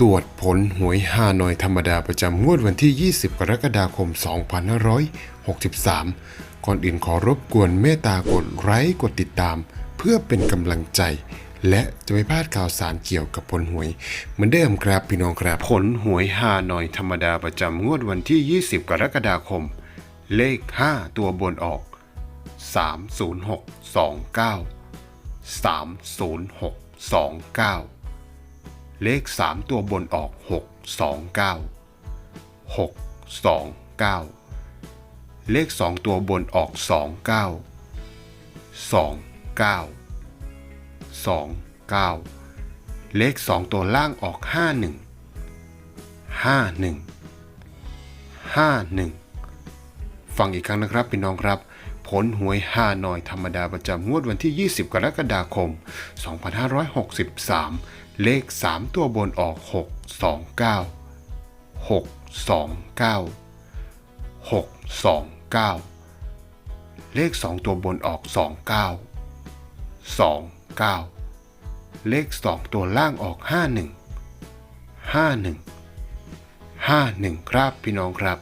ตรวจผลหวยฮานอยธรรมดาประจำงวดวันที่ 20 กรกฎาคม 2563 ก่อนอื่นขอรบกวนเมตตากดไลค์กดติดตาม เพื่อเป็นกำลังใจ และจะไม่พลาดข่าวสารเกี่ยวกับผลหวย เหมือนเดิมครับพี่น้องครับ ผลหวยฮานอยธรรมดาประจำงวดวันที่ 20 กรกฎาคม เลข 5 ตัวบนออก 30629 30629 เลข 3 ตัวบนออก 629 629เลข 2 ตัวบนออก 29 29 29 เลข 2 ตัวล่างออก 51 51 51 ฟังอีกครั้งนะครับพี่น้องครับ ผลหวยฮานอยธรรมดาประจำงวดวันที่ 20 กรกฎาคม 2563 เลข 3 ตัวบนออก 629 629 629 เลข 2 ตัวบนออก 29 29 เลข 2 ตัวล่างออก 51 51 51 ครับพี่น้องครับ